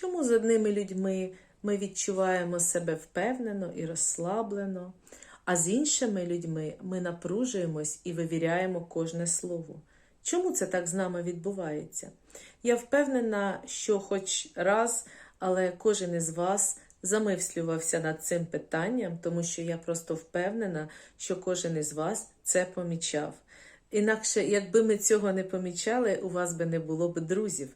Чому з одними людьми ми відчуваємо себе впевнено і розслаблено, а з іншими людьми ми напружуємось і вивіряємо кожне слово? Чому це так з нами відбувається? Я впевнена, що хоч раз, але кожен із вас замислювався над цим питанням, тому що я просто впевнена, що кожен із вас це помічав. Інакше, якби ми цього не помічали, у вас би не було б друзів,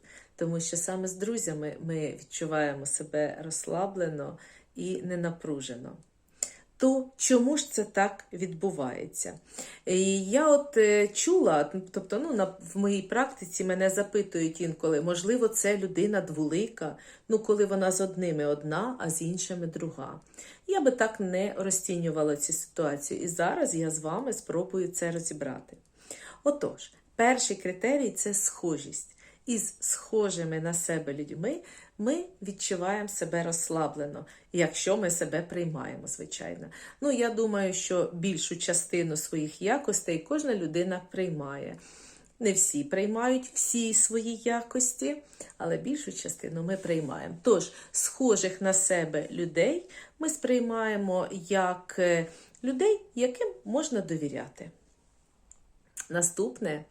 тому що саме з друзями ми відчуваємо себе розслаблено і ненапружено. То чому ж це так відбувається? І я от е, чула, тобто ну, на, в моїй практиці мене запитують інколи, можливо, це людина двулика, ну коли вона з одними одна, а з іншими друга. Я би так не розцінювала цю ситуацію, і зараз я з вами спробую це розібрати. Отож, перший критерій це схожість. Із схожими на себе людьми ми відчуваємо себе розслаблено, якщо ми себе приймаємо, звичайно. Ну, я думаю, що більшу частину своїх якостей кожна людина приймає. Не всі приймають всі свої якості, але більшу частину ми приймаємо. Тож, схожих на себе людей ми сприймаємо як е, людей, яким можна довіряти. Наступне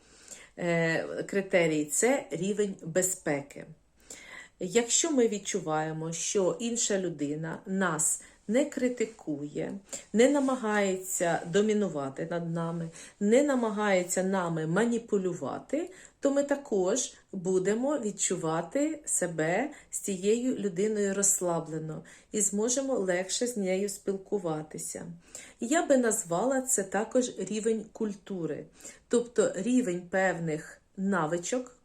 критерій це рівень безпеки. Якщо ми відчуваємо, що інша людина нас не критикує, не намагається домінувати над нами, не намагається нами маніпулювати, то ми також будемо відчувати себе з цією людиною розслаблено і зможемо легше з нею спілкуватися. Я би назвала це також рівень культури, тобто рівень певних навичок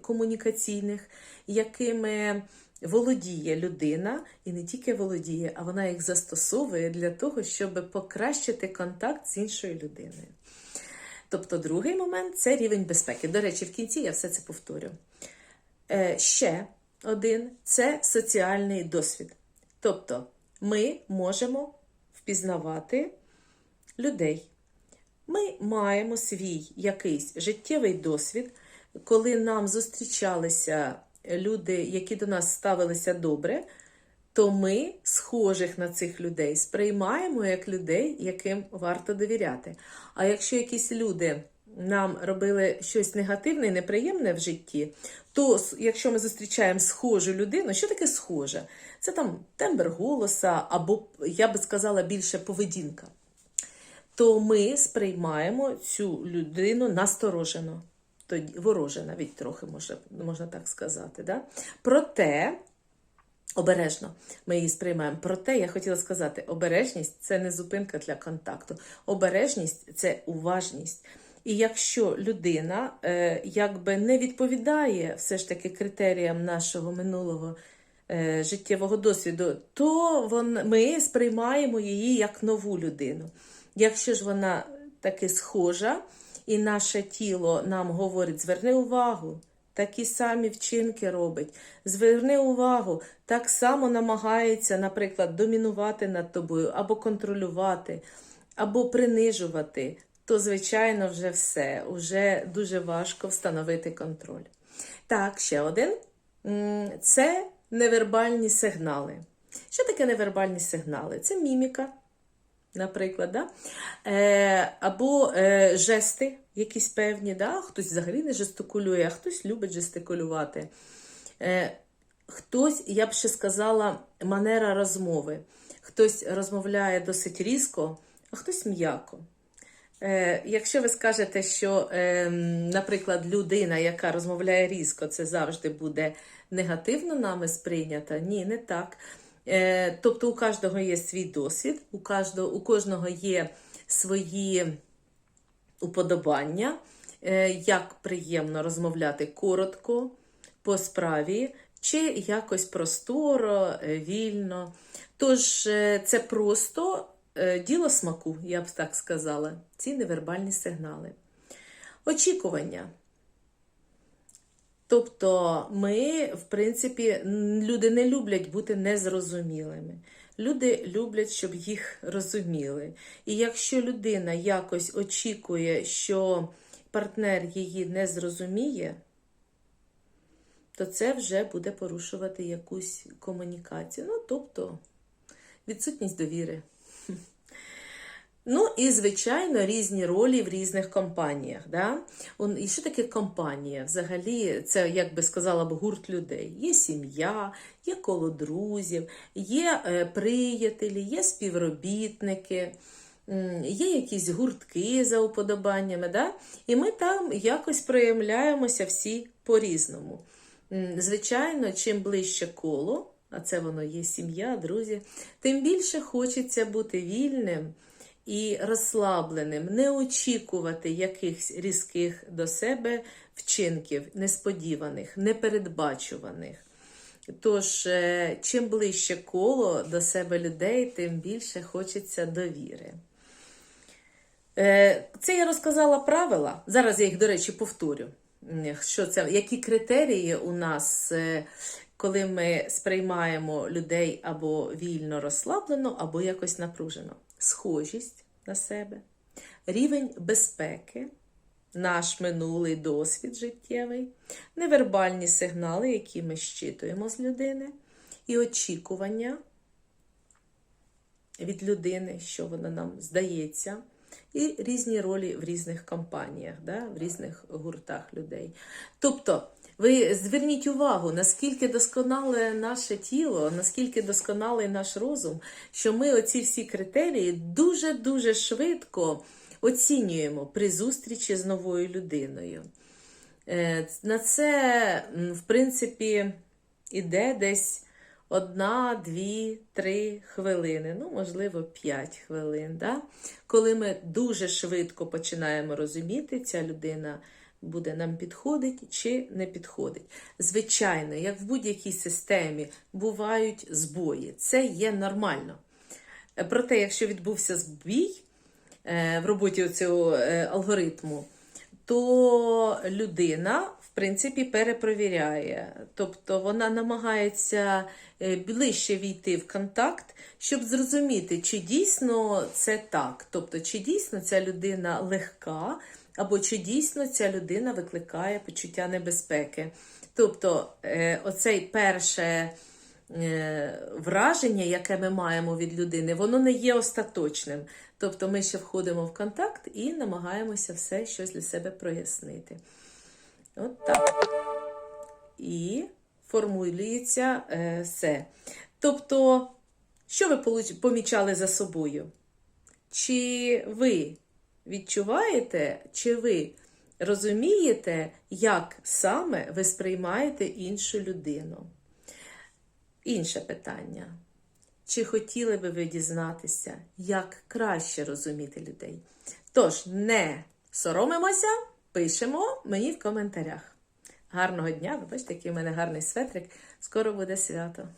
комунікаційних, якими володіє людина, і не тільки володіє, а вона їх застосовує для того, щоб покращити контакт з іншою людиною. Тобто, другий момент це рівень безпеки. До речі, в кінці я все це повторю. Е, ще один це соціальний досвід. Тобто, ми можемо впізнавати людей. Ми маємо свій якийсь життєвий досвід, коли нам зустрічалися люди, які до нас ставилися добре, то ми схожих на цих людей сприймаємо як людей, яким варто довіряти. А якщо якісь люди нам робили щось негативне і неприємне в житті, то якщо ми зустрічаємо схожу людину, що таке схожа? Це там тембр голоса, або, я би сказала, більше поведінка. То ми сприймаємо цю людину насторожено, тоді вороже навіть трохи можна, можна так сказати. Да? Проте. Обережно ми її сприймаємо. Проте я хотіла сказати, обережність це не зупинка для контакту. Обережність це уважність. І якщо людина е, якби не відповідає все ж таки критеріям нашого минулого е, життєвого досвіду, то вон, ми сприймаємо її як нову людину. Якщо ж вона таки схожа, і наше тіло нам говорить: зверни увагу. Такі самі вчинки робить. Зверни увагу, так само намагається, наприклад, домінувати над тобою, або контролювати, або принижувати, то, звичайно, вже все. Уже дуже важко встановити контроль. Так, ще один це невербальні сигнали. Що таке невербальні сигнали? Це міміка. Наприклад, да? е, або е, жести якісь певні, да? хтось взагалі не жестикулює, а хтось любить жестикулювати. Е, хтось, я б ще сказала, манера розмови. Хтось розмовляє досить різко, а хтось м'яко. Е, Якщо ви скажете, що, е, наприклад, людина, яка розмовляє різко, це завжди буде негативно нами сприйнята, ні, не так. Е, тобто у кожного є свій досвід, у кожного, у кожного є свої уподобання, е, як приємно розмовляти коротко, по справі, чи якось просторо, е, вільно. Тож, це просто діло смаку, я б так сказала, ці невербальні сигнали. Очікування. Тобто ми, в принципі, люди не люблять бути незрозумілими. Люди люблять, щоб їх розуміли. І якщо людина якось очікує, що партнер її не зрозуміє, то це вже буде порушувати якусь комунікацію. Ну, тобто, відсутність довіри. Ну і, звичайно, різні ролі в різних компаніях. Да? І що таке компанія? Взагалі, це, як би сказала б, гурт людей. Є сім'я, є коло друзів, є е, приятелі, є співробітники, є якісь гуртки за уподобаннями. Да? І ми там якось проявляємося всі по-різному. Звичайно, чим ближче коло, а це воно є сім'я, друзі, тим більше хочеться бути вільним і розслабленим, не очікувати якихось різких до себе вчинків, несподіваних, непередбачуваних. Тож, е, чим ближче коло до себе людей, тим більше хочеться довіри. Е, Це я розказала правила. Зараз я їх, до речі, повторю. Що це, які критерії у нас, е, коли ми сприймаємо людей або вільно розслаблено, або якось напружено? Схожість на себе, рівень безпеки, наш минулий досвід життєвий, невербальні сигнали, які ми щитуємо з людини, і очікування від людини, що вона нам здається, і різні ролі в різних компаніях, да, в різних гуртах людей. Тобто, ви зверніть увагу, наскільки досконале наше тіло, наскільки досконалий наш розум, що ми оці всі критерії дуже-дуже швидко оцінюємо при зустрічі з новою людиною. Е, На це, в принципі, іде десь одна, дві, три хвилини, ну, можливо, п'ять хвилин. Да? Коли ми дуже швидко починаємо розуміти, ця людина буде нам підходить чи не підходить. Звичайно, як в будь-якій системі бувають збої, це є нормально. Е, Проте, якщо відбувся збій е, в роботі цього е, алгоритму, то людина, в принципі, перепровіряє. Тобто вона намагається ближче війти в контакт, щоб зрозуміти, чи дійсно це так. Тобто, чи дійсно ця людина легка, або чи дійсно ця людина викликає почуття небезпеки. Тобто, е, оцей перше е, враження, яке ми маємо від людини, воно не є остаточним. Тобто ми ще входимо в контакт і намагаємося все щось для себе прояснити. От так. І формулюється все. Тобто, що ви помічали за собою? Чи ви відчуваєте, чи ви розумієте, як саме ви сприймаєте іншу людину? Інше питання. Чи хотіли би ви дізнатися, як краще розуміти людей? Тож, не соромимося, пишемо мені в коментарях. Гарного дня! Ви бачите, який в мене гарний светрик. Скоро буде свято.